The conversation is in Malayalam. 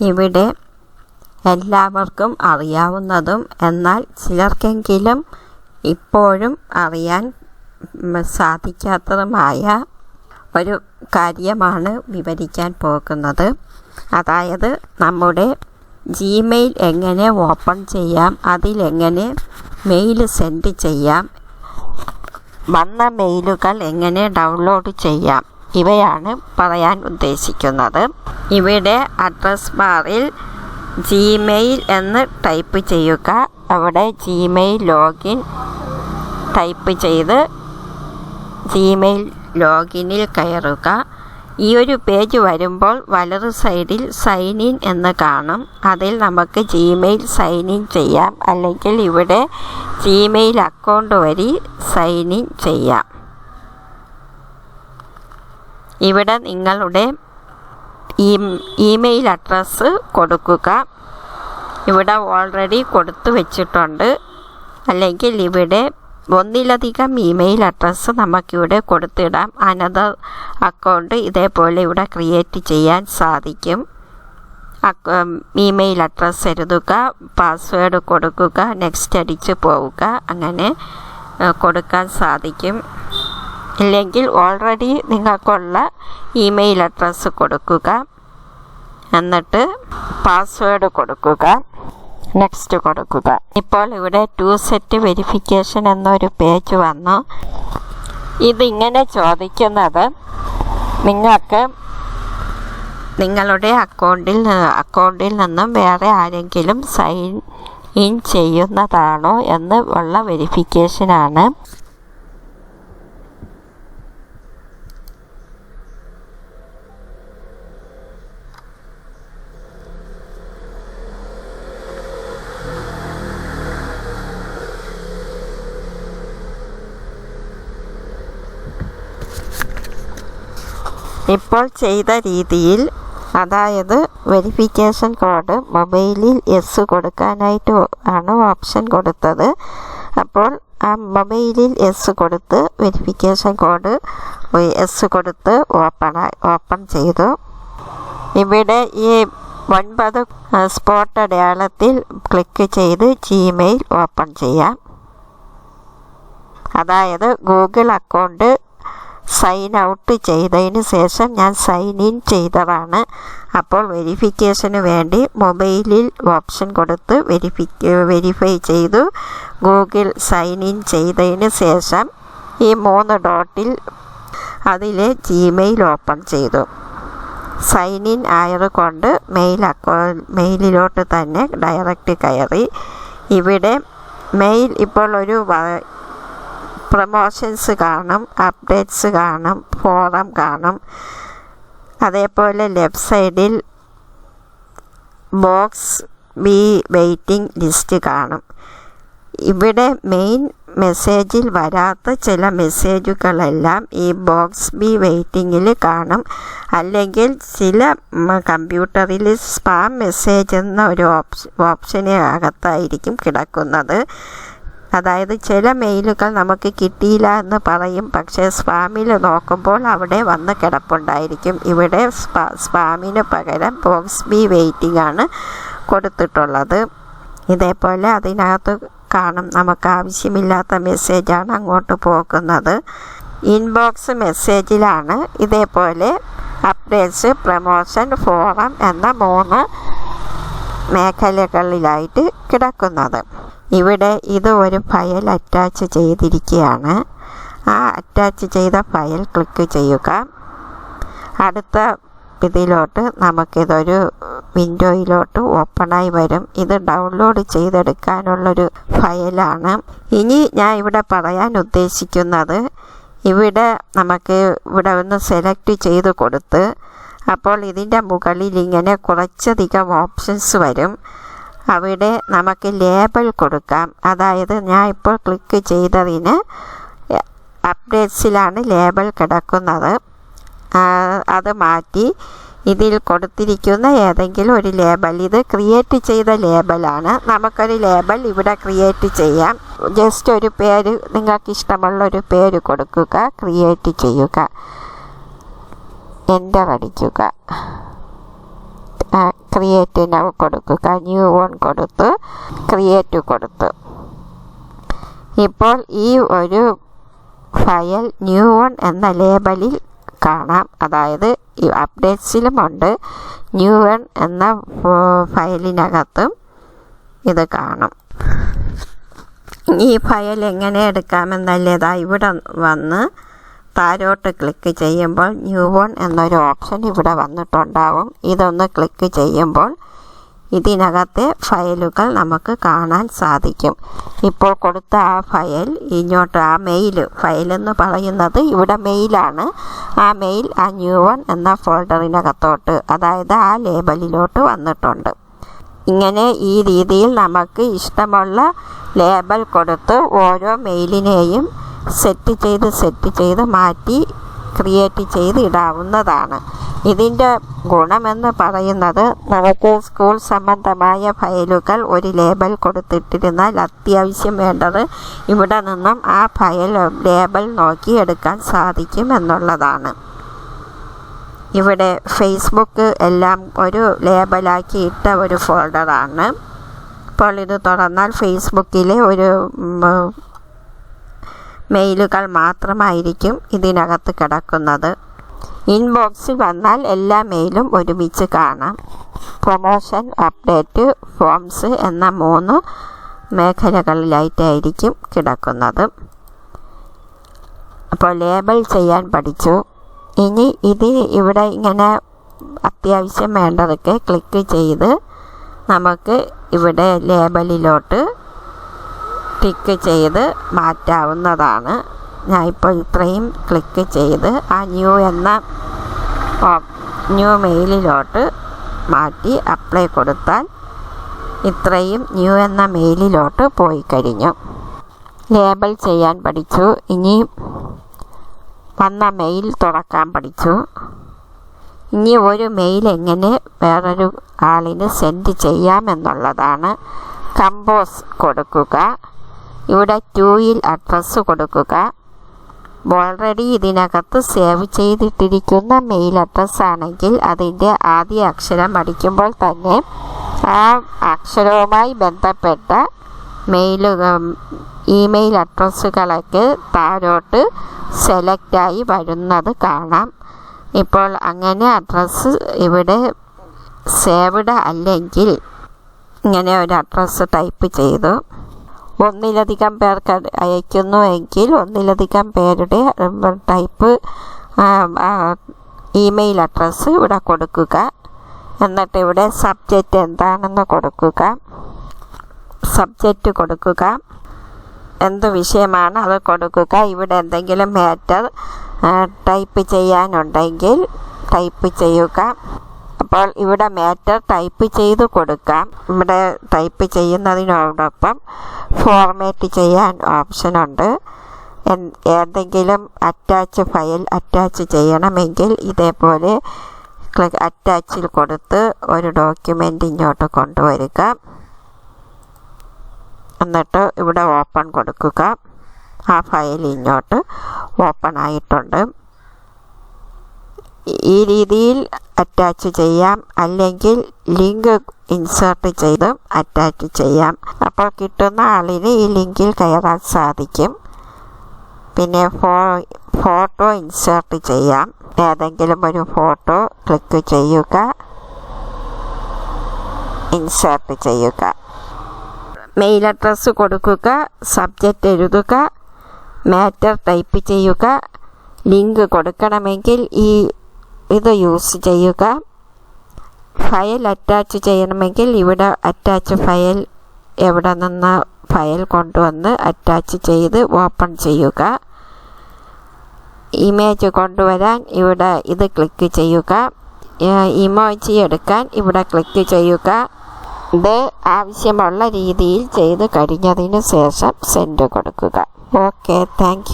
ഇവിടെ എല്ലാവർക്കും അറിയാവുന്നതും എന്നാൽ ചിലർക്കെങ്കിലും ഇപ്പോഴും അറിയാൻ സാധിക്കാത്തതുമായ ഒരു കാര്യമാണ് വിവരിക്കാൻ പോകുന്നത്. അതായത് നമ്മുടെ ജിമെയിൽ എങ്ങനെ ഓപ്പൺ ചെയ്യാം അതിലെങ്ങനെ മെയിൽ സെൻഡ് ചെയ്യാം വന്ന മെയിലുകൾ എങ്ങനെ ഡൗൺലോഡ് ചെയ്യാം. ഇവയാണ് പറയാൻ ഉദ്ദേശിക്കുന്നത്. ഇവിടെ അഡ്രസ് ബാറിൽ ജിമെയിൽ എന്ന് ടൈപ്പ് ചെയ്യുക. അവിടെ ജിമെയിൽ ലോഗിൻ ടൈപ്പ് ചെയ്ത് ജിമെയിൽ ലോഗിനിൽ കയറുക. ഈ ഒരു പേജ് വരുമ്പോൾ വലത് സൈഡിൽ സൈൻ ഇൻ എന്ന് കാണും. അതിൽ നമുക്ക് ജിമെയിൽ സൈൻ ഇൻ ചെയ്യാം. അല്ലെങ്കിൽ ഇവിടെ ജിമെയിൽ അക്കൗണ്ട് വഴി സൈൻ ഇൻ ചെയ്യാം. ഇവിടെ നിങ്ങളുടെ ഇമെയിൽ അഡ്രസ്സ് കൊടുക്കുക. ഇവിടെ ഓൾറെഡി കൊടുത്തു വെച്ചിട്ടുണ്ട്. അല്ലെങ്കിൽ ഇവിടെ ഒന്നിലധികം ഇമെയിൽ അഡ്രസ്സ് നമുക്കിവിടെ കൊടുത്തിടാം. അനദർ അക്കൗണ്ട് ഇതേപോലെ ഇവിടെ ക്രിയേറ്റ് ചെയ്യാൻ സാധിക്കും. ഇമെയിൽ അഡ്രസ്സ് എഴുതുക പാസ്വേഡ് കൊടുക്കുക നെക്സ്റ്റ് അടിച്ച് പോവുക അങ്ങനെ കൊടുക്കാൻ സാധിക്കും. ഇല്ലെങ്കിൽ ഓൾറെഡി നിങ്ങൾക്കുള്ള ഇമെയിൽ അഡ്രസ്സ് കൊടുക്കുക. എന്നിട്ട് പാസ്വേഡ് കൊടുക്കുക. നെക്സ്റ്റ് കൊടുക്കുക. ഇപ്പോൾ ഇവിടെ ടു സെറ്റ് വെരിഫിക്കേഷൻ എന്നൊരു പേജ് വന്നു. ഇതിങ്ങനെ ചോദിക്കുന്നത് നിങ്ങൾക്ക് നിങ്ങളുടെ അക്കൗണ്ടിൽ അക്കൗണ്ടിൽ നിന്നും വേറെ ആരെങ്കിലും സൈൻ ഇൻ ചെയ്യുന്നതാണോ എന്ന് ഉള്ള വെരിഫിക്കേഷനാണ് ഇപ്പോൾ ചെയ്ത രീതിയിൽ അതായത് വെരിഫിക്കേഷൻ കോഡ് മൊബൈലിൽ എസ് കൊടുക്കാനായിട്ട് ആണ് ഓപ്ഷൻ കൊടുത്തത്. അപ്പോൾ ആ മൊബൈലിൽ എസ് കൊടുത്ത് വെരിഫിക്കേഷൻ കോഡ് എസ് കൊടുത്ത് ഓപ്പൺ ഓപ്പൺ ചെയ്തു. ഇവിടെ ഈ ഒൻപത് സ്പോട്ട് അടയാളത്തിൽ ക്ലിക്ക് ചെയ്ത് ജിമെയിൽ ഓപ്പൺ ചെയ്യാം. അതായത് ഗൂഗിൾ അക്കൗണ്ട് സൈൻ ഔട്ട് ചെയ്തതിന് ശേഷം ഞാൻ സൈൻ ഇൻ ചെയ്തതാണ്. അപ്പോൾ വെരിഫിക്കേഷന് വേണ്ടി മൊബൈലിൽ ഓപ്ഷൻ കൊടുത്ത് വെരിഫി വെരിഫൈ ചെയ്തു. ഗൂഗിൾ സൈൻ ഇൻ ചെയ്തതിന് ശേഷം ഈ മൂന്ന് ഡോട്ടിൽ അതിലെ ജിമെയിൽ ഓപ്പൺ ചെയ്തു. സൈൻ ഇൻ ആയതുകൊണ്ട് മെയിൽ അക്കൗ മെയിലിലോട്ട് തന്നെ ഡയറക്റ്റ് കയറി. ഇവിടെ മെയിൽ ഇപ്പോൾ ഒരു പ്രൊമോഷൻസ് കാണും അപ്ഡേറ്റ്സ് കാണും ഫോറം കാണും. അതേപോലെ ലെഫ്റ്റ് സൈഡിൽ ബോക്സ് ബി വെയിറ്റിംഗ് ലിസ്റ്റ് കാണും. ഇവിടെ മെയിൻ മെസ്സേജിൽ വരാത്ത ചില മെസ്സേജുകളെല്ലാം ഈ ബോക്സ് ബി വെയിറ്റിങ്ങിൽ കാണും. അല്ലെങ്കിൽ ചില കമ്പ്യൂട്ടറിൽ സ്പാം മെസ്സേജ് എന്ന ഒരു ഓപ്ഷന് അകത്തായിരിക്കും കിടക്കുന്നത്. അതായത് ചില മെയിലുകൾ നമുക്ക് കിട്ടിയില്ല എന്ന് പറയും. പക്ഷേ സ്പാമിൽ നോക്കുമ്പോൾ അവിടെ വന്ന് കിടപ്പുണ്ടായിരിക്കും. ഇവിടെ സ്പാ സ്പാമിന് പകരം ബോക്സ് ബി വെയിറ്റിംഗ് ആണ് കൊടുത്തിട്ടുള്ളത്. ഇതേപോലെ അതിനകത്ത് കാണും. നമുക്ക് ആവശ്യമില്ലാത്ത മെസ്സേജാണ് അങ്ങോട്ട് പോകുന്നത്. ഇൻബോക്സ് മെസ്സേജിലാണ് ഇതേപോലെ അപ്ഡേറ്റ്സ് പ്രമോഷൻ ഫോറം എന്ന മൂന്ന് മേഖലകളിലായിട്ട് കിടക്കുന്നത്. ഇവിടെ ഇത് ഒരു ഫയൽ അറ്റാച്ച് ചെയ്തിരിക്കുകയാണ്. ആ അറ്റാച്ച് ചെയ്ത ഫയൽ ക്ലിക്ക് ചെയ്യുക. അടുത്ത ഇതിലോട്ട് നമുക്കിതൊരു വിൻഡോയിലോട്ട് ഓപ്പണായി വരും. ഇത് ഡൗൺലോഡ് ചെയ്തെടുക്കാനുള്ളൊരു ഫയലാണ്. ഇനി ഞാൻ ഇവിടെ പറയാൻ ഉദ്ദേശിക്കുന്നത് ഇവിടെ നമുക്ക് ഇവിടെ ഒന്ന് സെലക്ട് ചെയ്ത് കൊടുത്ത് അപ്പോൾ ഇതിന്റെ മുകളിൽ ഇങ്ങനെ കുറച്ചധികം ഓപ്ഷൻസ് വരും. അവിടെ നമുക്ക് ലേബൽ കൊടുക്കാം. അതായത് ഞാൻ ഇപ്പോൾ ക്ലിക്ക് ചെയ്തതിന് അപ്ഡേറ്റ്സിലാണ് ലേബൽ കിടക്കുന്നത്. അത് മാറ്റി ഇതിൽ കൊടുത്തിരിക്കുന്ന ഏതെങ്കിലും ഒരു ലേബൽ ഇത് ക്രിയേറ്റ് ചെയ്ത ലേബലാണ് നമുക്കൊരു ലേബൽ ഇവിടെ ക്രിയേറ്റ് ചെയ്യാം. ജസ്റ്റ് ഒരു പേര് നിങ്ങൾക്ക് ഇഷ്ടമുള്ള ഒരു പേര് കൊടുക്കുക ക്രിയേറ്റ് ചെയ്യുക. എന്റർ അടിക്കുക ക്രിയേറ്റ് നൗ കൊടുക്കുക. ന്യൂ വൺ കൊടുത്ത് ക്രിയേറ്റ് കൊടുത്ത്. ഇപ്പോൾ ഈ ഒരു ഫയൽ ന്യൂ വൺ എന്ന ലേബലിൽ കാണാം. അതായത് അപ്ഡേറ്റ്സിലുമുണ്ട് ന്യൂ വൺ എന്ന ഫയലിനകത്തും ഇത് കാണും. ഈ ഫയൽ എങ്ങനെ എടുക്കാമെന്നല്ലേതാ ഇവിടെ വന്ന് താരോട്ട് ക്ലിക്ക് ചെയ്യുമ്പോൾ ന്യൂ വൺ എന്നൊരു ഓപ്ഷൻ ഇവിടെ വന്നിട്ടുണ്ടാവും. ഇതൊന്ന് ക്ലിക്ക് ചെയ്യുമ്പോൾ ഇതിനകത്തെ ഫയലുകൾ നമുക്ക് കാണാൻ സാധിക്കും. ഇപ്പോൾ കൊടുത്ത ആ ഫയൽ ഇങ്ങോട്ട് ആ മെയിൽ ഫയലെന്ന് പറയുന്നത് ഇവിടെ മെയിലാണ് ആ മെയിൽ ആ ന്യൂ വൺ എന്ന ഫോൾഡറിനകത്തോട്ട് അതായത് ആ ലേബലിലോട്ട് വന്നിട്ടുണ്ട്. ഇങ്ങനെ ഈ രീതിയിൽ നമുക്ക് ഇഷ്ടമുള്ള ലേബൽ കൊടുത്ത് ഓരോ മെയിലിനെയും സെറ്റ് ചെയ്ത് സെറ്റ് ചെയ്ത് മാറ്റി ക്രിയേറ്റ് ചെയ്ത് ഇടാവുന്നതാണ്. ഇതിന്റെ ഗുണമെന്ന് പറയുന്നത് നമുക്ക് സ്കൂൾ സംബന്ധമായ ഫയലുകൾ ഒരു ലേബൽ കൊടുത്തിട്ടിരുന്നാൽ അത്യാവശ്യം വേണ്ടത് ഇവിടെ നിന്നും ആ ഫയൽ ലേബൽ നോക്കി എടുക്കാൻ സാധിക്കും എന്നുള്ളതാണ്. ഇവിടെ ഫേസ്ബുക്ക് എല്ലാം ഒരു ലേബലാക്കി ഇട്ട ഒരു ഫോൾഡറാണ് ഇപ്പോൾ ഇത് തുറന്നാൽ ഫേസ്ബുക്കിലെ ഒരു മെയിലുകൾ മാത്രമായിരിക്കും ഇതിനകത്ത് കിടക്കുന്നത്. ഇൻബോക്സിൽ വന്നാൽ എല്ലാ മെയിലും ഒരുമിച്ച് കാണാം. പ്രൊമോഷൻ അപ്ഡേറ്റ് ഫോംസ് എന്ന മൂന്ന് മേഖലകളിലായിട്ടായിരിക്കും കിടക്കുന്നത്. അപ്പോൾ ലേബൽ ചെയ്യാൻ പഠിച്ചു. ഇനി ഇത് ഇവിടെ ഇങ്ങനെ അത്യാവശ്യം വേണ്ടതൊക്കെ ക്ലിക്ക് ചെയ്ത് നമുക്ക് ഇവിടെ ലേബലിലോട്ട് ടിക്ക് ചെയ്ത് മാറ്റാവുന്നതാണ്. ഞാൻ ഇപ്പോൾ ഇത്രയും ക്ലിക്ക് ചെയ്ത് ആ ന്യൂ എന്ന ന്യൂ മെയിലിലോട്ട് മാറ്റി അപ്ലൈ കൊടുത്താൽ ഇത്രയും ന്യൂ എന്ന മെയിലിലോട്ട് പോയി കഴിഞ്ഞു. ലേബൽ ചെയ്യാൻ പഠിച്ചു. ഇനി വന്ന മെയിൽ തുറക്കാൻ പഠിച്ചു. ഇനി ഒരു മെയിൽ എങ്ങനെ വേറൊരു ആളിന് സെൻഡ് ചെയ്യാമെന്നുള്ളതാണ്. കമ്പോസ് കൊടുക്കുക. ഇവിടെ ടൂയിൽ അഡ്രസ്സ് കൊടുക്കുക. ഓൾറെഡി ഇതിനകത്ത് സേവ് ചെയ്തിട്ടിരിക്കുന്ന മെയിൽ അഡ്രസ്സ് ആണെങ്കിൽ അതിന്റെ ആദ്യ അക്ഷരം അടിക്കുമ്പോൾ തന്നെ ആ അക്ഷരവുമായി ബന്ധപ്പെട്ട മെയിൽ ഇമെയിൽ അഡ്രസ്സുകളൊക്കെ താഴോട്ട് സെലക്റ്റായി വരുന്നത് കാണാം. ഇപ്പോൾ അങ്ങനെ അഡ്രസ്സ് ഇവിടെ സേവ്ഡ് അല്ലെങ്കിൽ ഇങ്ങനെ ഒരു അഡ്രസ്സ് ടൈപ്പ് ചെയ്തു. ഒന്നിലധികം പേർക്ക് അയക്കുന്നു എങ്കിൽ ഒന്നിലധികം പേരുടെ ടൈപ്പ് ഇമെയിൽ അഡ്രസ്സ് ഇവിടെ കൊടുക്കുക. എന്നിട്ട് ഇവിടെ സബ്ജക്റ്റ് എന്താണെന്ന് കൊടുക്കുക. സബ്ജക്റ്റ് കൊടുക്കുക. എന്ത് വിഷയമാണ് അത് കൊടുക്കുക. ഇവിടെ എന്തെങ്കിലും മാറ്റർ ടൈപ്പ് ചെയ്യാനുണ്ടെങ്കിൽ ടൈപ്പ് ചെയ്യുക. അപ്പോൾ ഇവിടെ മാറ്റർ ടൈപ്പ് ചെയ്ത് കൊടുക്കാം. ഇവിടെ ടൈപ്പ് ചെയ്യുന്നതിനോടൊപ്പം ഫോർമാറ്റ് ചെയ്യാൻ ഓപ്ഷനുണ്ട് ഏതെങ്കിലും അറ്റാച്ച് ഫയൽ അറ്റാച്ച് ചെയ്യണമെങ്കിൽ ഇതേപോലെ ക്ലിക്ക് അറ്റാച്ചിൽ കൊടുത്ത് ഒരു ഡോക്യുമെന്റ് ഇങ്ങോട്ട് കൊണ്ടുവരിക. എന്നിട്ട് ഇവിടെ ഓപ്പൺ കൊടുക്കുക. ആ ഫയൽ ഇങ്ങോട്ട് ഓപ്പൺ ആയിട്ടുണ്ട്. ഈ രീതിയിൽ അറ്റാച്ച് ചെയ്യാം. അല്ലെങ്കിൽ ലിങ്ക് ഇൻസേർട്ട് ചെയ്തും അറ്റാച്ച് ചെയ്യാം. അപ്പോൾ കിട്ടുന്ന ആളിന് ഈ ലിങ്കിൽ കയറാൻ സാധിക്കും. പിന്നെ ഫോ ഫോട്ടോ ഇൻസേർട്ട് ചെയ്യാം. ഏതെങ്കിലും ഒരു ഫോട്ടോ ക്ലിക്ക് ചെയ്യുക. ഇൻസേർട്ട് ചെയ്യുക. മെയിൽ അഡ്രസ്സ് കൊടുക്കുക. സബ്ജക്റ്റ് എഴുതുക. മാറ്റർ ടൈപ്പ് ചെയ്യുക. ലിങ്ക് കൊടുക്കണമെങ്കിൽ ഈ ഇത് യൂസ് ചെയ്യുക ഫയൽ അറ്റാച്ച് ചെയ്യണമെങ്കിൽ ഇവിടെ അറ്റാച്ച് ഫയൽ എവിടെ നിന്ന് ഫയൽ കൊണ്ടുവന്ന് അറ്റാച്ച് ചെയ്ത് ഓപ്പൺ ചെയ്യുക ഇമേജ് കൊണ്ടുവരാൻ ഇവിടെ ഇത് ക്ലിക്ക് ചെയ്യുക ഇമോജി എടുക്കാൻ ഇവിടെ ക്ലിക്ക് ചെയ്യുക ഇത് ആവശ്യമുള്ള രീതിയിൽ ചെയ്ത് കഴിഞ്ഞതിന് ശേഷം സെൻഡ് കൊടുക്കുക. Okay thank